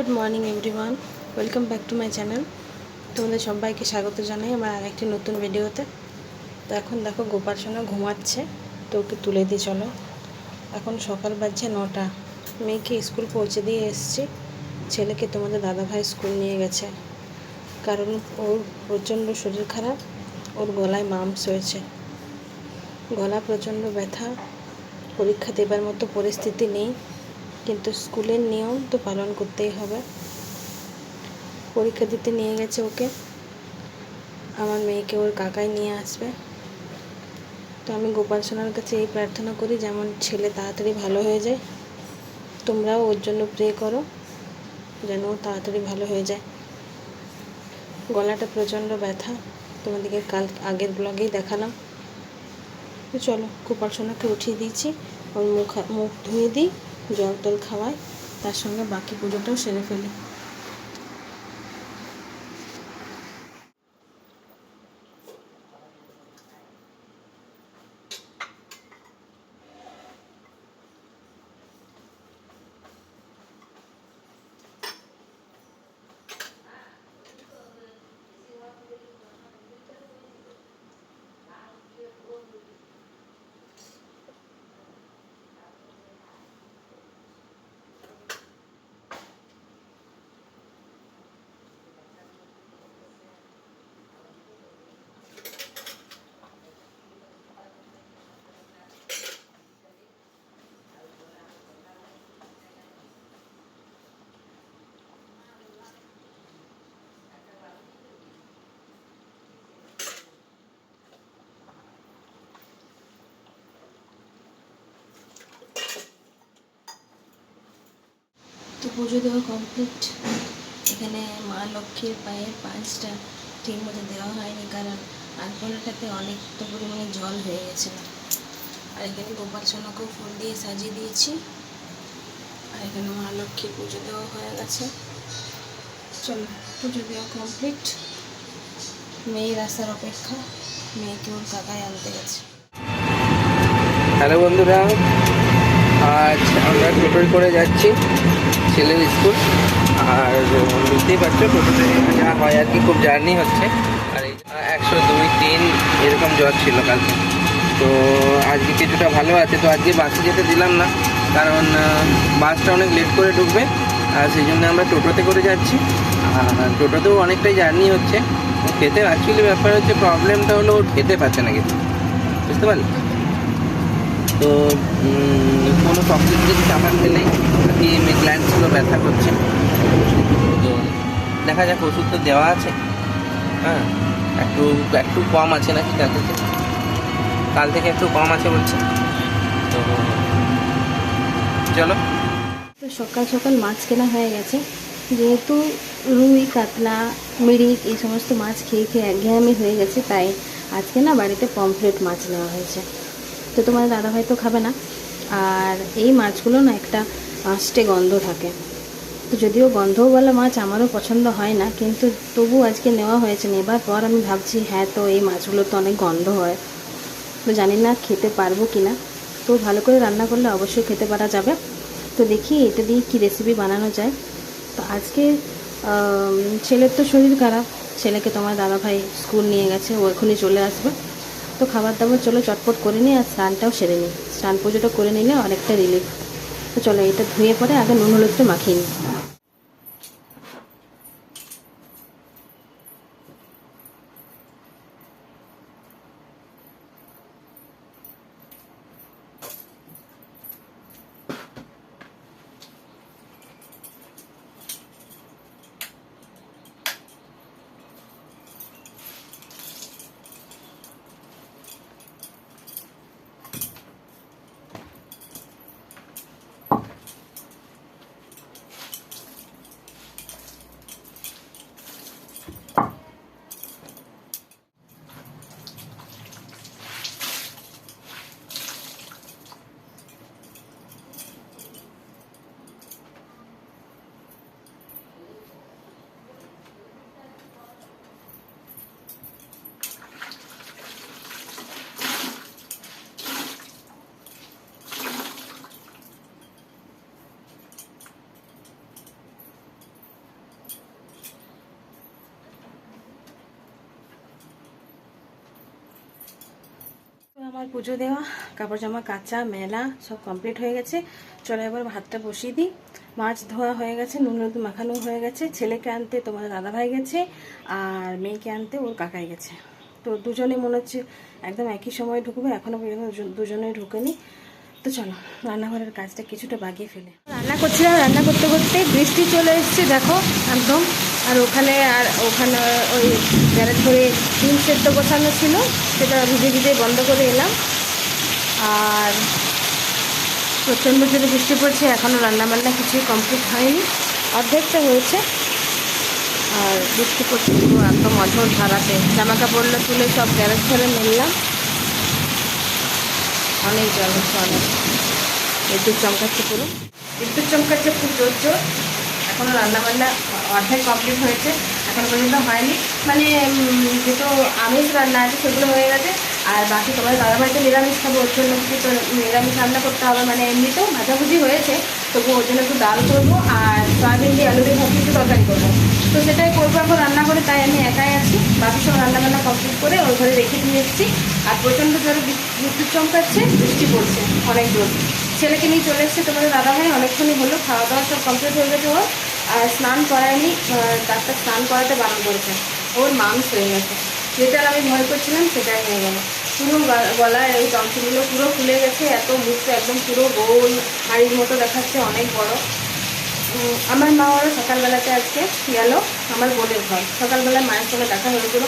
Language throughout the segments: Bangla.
Good morning everyone welcome back to my channel তোমাদের সবাইকে স্বাগত জানাই আমার আরেকটি নতুন ভিডিওতে। তো এখন দেখো, গোপাল সোনা ঘুমাচ্ছে। তো ওকে তুলে দিয়ে চলো। এখন সকাল বাজছে নটা। মেয়েকে স্কুল পৌঁছে দিয়ে এসছি। ছেলেকে তোমাদের দাদাভাই স্কুল নিয়ে গেছে। কারণ ওর প্রচণ্ড শরীর খারাপ। ওর গলায় মামস হয়েছে। গলা প্রচণ্ড ব্যথা। পরীক্ষা দেবার মতো পরিস্থিতি নেই। কিন্তু স্কুলের নিয়ম তো পালন করতেই হবে। পরীক্ষা দিতে নিয়ে গেছে ওকে। আমার মেয়েকে ওর কাকাই নিয়ে আসবে। তো আমি গোপাল সোনার কাছে এই প্রার্থনা করি যেমন ছেলে তাড়াতাড়ি ভালো হয়ে যায়। তোমরাও ওর জন্য প্রে করো যেন ও তাড়াতাড়ি ভালো হয়ে যায়। গলাটা প্রচণ্ড ব্যথা। তোমাদেরকে কাল আগের ব্লগেই দেখালাম। চলো গোপাল সোনাকে উঠিয়ে দিয়েছি। ওর মুখ মুখ ধুয়ে দিই। জল টল খাওয়াই তার সঙ্গে বাকি পুজোটাও সেরে ফেলি। পুজো দেওয়া কমপ্লিট এখানে মা লক্ষ্মীর পায়ের পাঁচটা ঠিক মতো দেওয়া হয়নি কারণ আলপনাটাতে অনেকটা পরিমাণে জল হয়ে গেছিল। আর এখানে গোপাল সোনাকেও ফুল দিয়ে সাজিয়ে দিয়েছি। আর এখানে মা লক্ষ্মীর পুজো দেওয়া হয়ে গেছে। চলো, পুজো দেওয়া কমপ্লিট মেয়ের আসার অপেক্ষা, মেয়েকে ওর কাকায় আনতে গেছে। হ্যালো বন্ধুরা, আজ আমরা টোটোয় করে যাচ্ছি। ছেলের স্কুল। আর বুঝতেই পারছ টোটোতে যা হয় আর কি, খুব জার্নি হচ্ছে। আর একশো দুই, তিন এরকম জ্বর ছিল কালকে। তো আজকে কিছুটা ভালো আছে, তো আজকে বাসে যেতে দিলাম না। কারণ বাসটা অনেক লেট করে ঢুকবে, আর সেই জন্য আমরা টোটোতে করে যাচ্ছি। আর টোটোতেও অনেকটাই জার্নি হচ্ছে। খেতে অ্যাকচুয়ালি ব্যাপার হচ্ছে প্রবলেমটা হলো খেতে পারছে না কিছু বুঝতে পারলে? তো কোনো চকলেট যদি খেলেই আর কি গ্ল্যান্ডসগুলো ব্যথা করছে। তো দেখা যাক, ওষুধ তো দেওয়া আছে। হ্যাঁ একটু একটু কম আছে নাকি কাল থেকে? কাল থেকে একটু কম আছে বলছে। তো চলো। তো সকাল সকাল মাছ কেনা হয়ে গেছে। যেহেতু রুই, কাতলা, মিরিক, এই সমস্ত মাছ খেয়ে খেয়ে একঘেয়েমি হয়ে গেছে, তাই আজকে না বাড়িতে পমফ্রেট মাছ নেওয়া হয়েছে। তো তোমার দাদাভাই তো খাবে না। আর এই মাছগুলো না একটা আষ্টে গন্ধ থাকে। তো যদিও গন্ধওয়ালা মাছ আমারও পছন্দ হয় না, কিন্তু তবু আজকে নেওয়া হয়েছে নেবার পর আমি ভাবছি হ্যাঁ তো এই মাছগুলো তো অনেক গন্ধ হয়। তো জানি না খেতে পারব কি না তো ভালো করে রান্না করলে অবশ্যই খেতে পারা যাবে। তো দেখি এটা দিয়ে কী রেসিপি বানানো যায়। তো আজকে ছেলের তো শরীর খারাপ। ছেলেকে তোমার দাদাভাই স্কুল নিয়ে গেছে, ও এখনই চলে আসবে। তো খাবার দাবার চলো চটপট করে নিই আর স্নানটাও সেরে নিই। স্নান পুজোটা করে নিলে অনেকটা রিলিফ তো চলো এটা ধুয়ে পরে আগে নুন হলুদটা মাখিয়ে নিই। আমার পুজো দেওয়া কাপড় জামা কাচা, মেলা সব কমপ্লিট হয়ে গেছে। চলো এবার ভাতটা বসিয়ে দিই। মাছ ধোয়া হয়ে গেছে, নুন হলুদ মাখানো হয়ে গেছে। ছেলেকে আনতে তোমার দাদাভাই গেছে আর মেয়েকে আনতে ওর কাকাই গেছে। তো দুজনে মনে হচ্ছে একদম একই সময় ঢুকবে এখনও পর্যন্ত দুজন- ঢুকেনি। তো চলো, রান্নাঘরের কাজটা কিছুটা বাগিয়ে ফেলে। রান্না করছিলাম, রান্না করতে করতে বৃষ্টি চলে এসছে, দেখো, একদম। আর ওখানে আর ওখানে ওই গ্যারেজ করে ডিম সেদ্ধ বসানো ছিল, সেটা ভিজে ভিজে বন্ধ করে এলাম। আর প্রচণ্ড জোরে বৃষ্টি পড়ছে এখনও রান্নাবান্না কিছুই কমপ্লিট হয়নি, অর্ধেকটা হয়েছে। আর বৃষ্টি পড়ছে পুরো একদম অঝোর ধারাতে। জামা কাপড়গুলো তুলে সব গ্যারেজ ঘরে মেললাম। অনেক জল হচ্ছে, অনেক। বিদ্যুৎ চমকাচ্ছে পুরো। বিদ্যুৎ চমকাচ্ছে খুব জোর জোর। এখনও রান্নাবান্না অর্ধেক কমপ্লিট হয়েছে, এখনও পর্যন্ত হয়নি। মানে যেহেতু আমিষ রান্না আছে, সেগুলো হয়ে গেছে, আর বাকি তোমার দাদাভাই তো নিরামিষ খাব, ওর জন্য কিছু তো নিরামিষ রান্না করতে হবে। মানে এমনিতেও ভাজাভুজি হয়েছে তবু ওর জন্য একটু ডাল করব, আর সয়াবিন দিয়ে আলু দিয়ে ভাবছি একটু তরকারি করব। তো সেটাই করব এখন রান্না করে তাই আমি একাই আছি। বাকি সব রান্নাবান্না কমপ্লিট করে ওর ঘরে রেখে দিয়ে এসেছি। আর প্রচণ্ড জোরে বিদ্যুৎ চমকাচ্ছে, বৃষ্টি পড়ছে অনেক জোর। ছেলেকে নিয়ে চলে এসেছে তোমাদের দাদা ভাই অনেকক্ষণই হলো খাওয়া দাওয়া সব কমপ্লিট হয়ে গেছে ওর। স্নান করায়নি ডাক্তার স্নান করাতে বারণ করেছে। ওর মাংস হয়ে গেছে। যেটার আমি ভয় করছিলাম, সেটাই হয়ে গেল। পুরো গলায় এই টনসিলগুলো পুরো ফুলে গেছে, এত মুখটা একদম পুরো গোল, হাড়ির মতো দেখাচ্ছে, অনেক বড়। আমার মা ওরা সকালবেলাতে আজকে গেল আমার বোনের ঘর। সকালবেলায় মায়ের সঙ্গে দেখা হয়েছিল।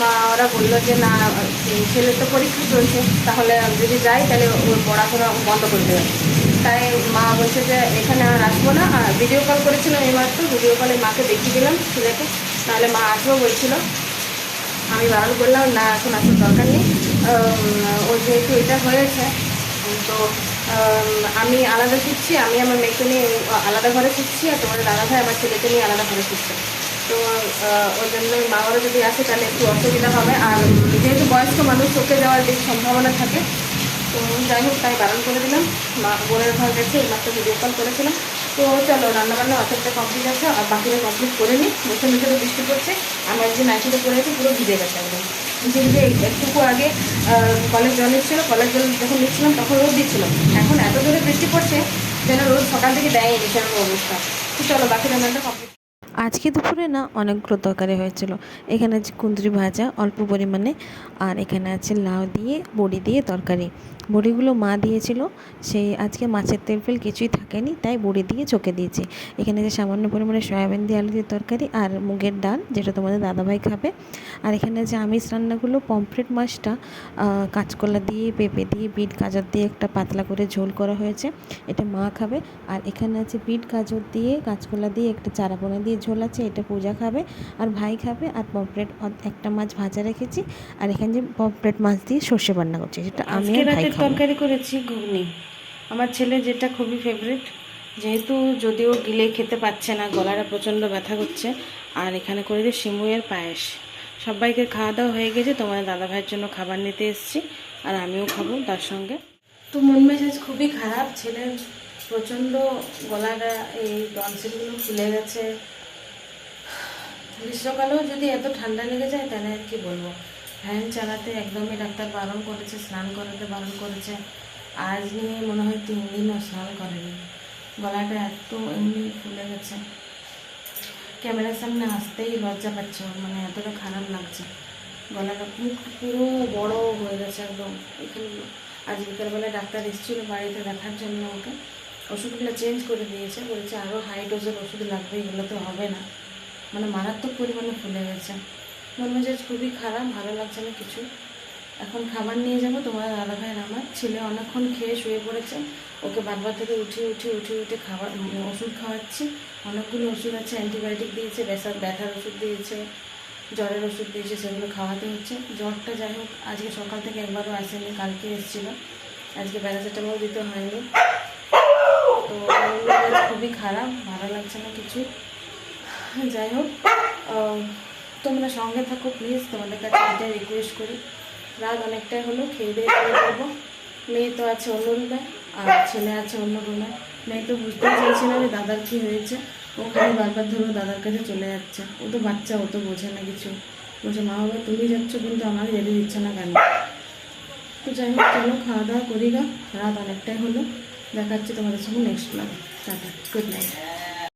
মা ওরা বলল যে, না, ছেলের তো পরীক্ষা চলছে, তাহলে যদি যাই, তাহলে ওর পড়াশোনা বন্ধ করে দেবে। তাই মা বলছে যে এখানে আর আসব না। আর ভিডিও কল করেছিলাম এইমাত্র ভিডিও কলে মাকে দেখিয়ে দিলাম, ছেলেকে। তাহলে মা আসব বলছিল। আমি বারণ করলাম, না, এখন আসার দরকার নেই। ওর যেহেতু এটা হয়েছে, তো আমি আলাদা শিখছি আমি আমার মেয়েকে নিয়ে আলাদা ঘরে শিখছি আর তোমার দাদা ভাই আমার ছেলেকে নিয়ে আলাদা ঘরে শিখছে তো ওই জন্য মা বাবা যদি আসে, তাহলে একটু অসুবিধা হবে। আর যেহেতু বয়স্ক মানুষ চোখে যাওয়ার বেশ সম্ভাবনা থাকে। তো যাই হোক, তাই বারণ করে দিলাম। মা বোনের ঘর গেছে, এই মাত্র ভিডিও কল করেছিলাম। তো চলো, রান্নাবান্না অর্ধেকটা কমপ্লিট আছে আর বাকিটা কমপ্লিট করে নিই। বসে তো বৃষ্টি পড়ছে আমার যে নাইটিটা পরে আছে, পুরো ভিজে গেছে একদম। ভিজে ভিজে একটুকু আগে কলের জল এসেছিল, কলের জল যখন নিচ্ছিলাম, তখন রোদ দিচ্ছিলাম এখন এত জোরে বৃষ্টি পড়ছে, যেন রোদ সকাল থেকে দেয়নি সেরকম অবস্থা। তো চলো, বাকি রান্নাটা কমপ্লিট আজকে দুপুরে না অনেকগুলো তরকারি হয়েছিল। এখানে আছে কুঁদরি ভাজা, অল্প পরিমাণে, আর এখানে আছে লাউ দিয়ে, বড়ি দিয়ে তরকারি। বড়িগুলো মা দিয়েছিল। সেই আজকে মাছের তেল ফেল কিছুই থাকেনি তাই বড়ি দিয়ে চোখে দিয়েছি। এখানে যে সামান্য পরিমাণে সয়াবিন দিয়ে আলু দিয়ে তরকারি আর মুগের ডাল যেটা তোমাদের দাদাভাই খাবে। আর এখানে যে আমিষ রান্নাগুলো পমফ্রেট মাছটা কাঁচকলা দিয়ে পেঁপে দিয়ে বিট গাজর দিয়ে একটা পাতলা করে ঝোল করা হয়েছে। এটা মা খাবে। আর এখানে আছে বিট গাজর দিয়ে কাঁচকলা দিয়ে একটা চারাপোনা দিয়ে ঝোল আছে এটা পূজা খাবে। আর ভাই খাবে। আর পমফ্রেট একটা মাছ ভাজা রেখেছি। আর এখানে যে পমফ্রেট মাছ দিয়ে সর্ষে রান্না করছি যেটা আমি আর ভাই তরকারি করেছি ঘুগনি। আমার ছেলে যেটা খুবই ফেভারিট যেহেতু যদিও গিলে খেতে পাচ্ছে না গলাটা প্রচণ্ড ব্যথা করছে আর এখানে করে দিই সিমুয়ের পায়েস। সবাইকে খাওয়া দাওয়া হয়ে গেছে তোমার দাদা ভাইয়ের জন্য খাবার নিতে এসেছি আর আমিও খাব তার সঙ্গে। তো মন মেজাজ খুবই খারাপ ছেলের প্রচণ্ড গলাটা এই টনসিলগুলো ফুলে গেছে। গ্রীষ্মকালেও যদি এত ঠান্ডা লেগে যায় তাহলে আর কি বলব? ফ্যান চালাতে একদমই ডাক্তার বারণ করেছে, স্নান করাতে বারণ করেছে। আজ নিয়ে মনে হয় তিন দিনও স্নান করেনি। গলাটা এত এমনি ফুলে গেছে। ক্যামেরার সামনে আসতেই লজ্জা পাচ্ছে মানে এতটা খারাপ লাগছে। গলাটা পুরো বড় হয়ে গেছে একদম। এখানে আজ বিকালবেলা ডাক্তার এসেছিল বাড়িতে দেখার জন্য ওকে। ওষুধগুলো চেঞ্জ করে দিয়েছে, বলেছে আরও হাই ডোজের ওষুধ লাগবে, এগুলো তো হবে না। মানে মারাত্মক পরিমাণে ফুলে গেছে। মন মেজাজ খুবই খারাপ, ভালো লাগছে না কিছু। এখন খাবার নিয়ে যাব, তোমার দাদা ভাইয়ের আমার। ছেলে অনেকক্ষণ খেয়ে শুয়ে পড়েছে। ওকে বারবার থেকে উঠিয়ে উঠিয়ে উঠিয়ে উঠে খাবার, ওষুধ খাওয়াচ্ছি। অনেকগুলো ওষুধ আছে, অ্যান্টিবায়োটিক দিয়েছে ব্যথার ব্যথার ওষুধ দিয়েছে, জ্বরের ওষুধ দিয়েছে, সেগুলো খাওয়াতে হচ্ছে। জ্বরটা যাই হোক, আজকে সকাল থেকে একবারও আসেনি, কালকে এসেছিল। আজকে প্যারাসিটামল দিতে হয়নি। তো খুবই খারাপ, ভালো লাগছে না কিছু। যাই হোক তোমরা সঙ্গে থাকো প্লিজ তোমাদের কাছে এটাই রিকোয়েস্ট করি। রাত অনেকটাই হলো, খেয়ে দিয়ে দেবো মেয়ে তো আছে অন্য রুমে, আর ছেলে আছে অন্য রুমে। মেয়ে তো বুঝতে চাইছে না যে দাদার কী হয়েছে। ওখানে বারবার ধরো দাদার কাছে চলে যাচ্ছে। ও তো বাচ্চা, ও তো বোঝে না কিছু। বলছে, মা বাবা, তুমি যাচ্ছ কিন্তু আমাকে যেতে দিচ্ছে না কেন? তো যাই হোক, চলো, খাওয়া দাওয়া করি গা। রাত অনেকটাই হলো। দেখাচ্ছি তোমাদের সঙ্গে নেক্সট ব্লগে টাটা গুড নাইট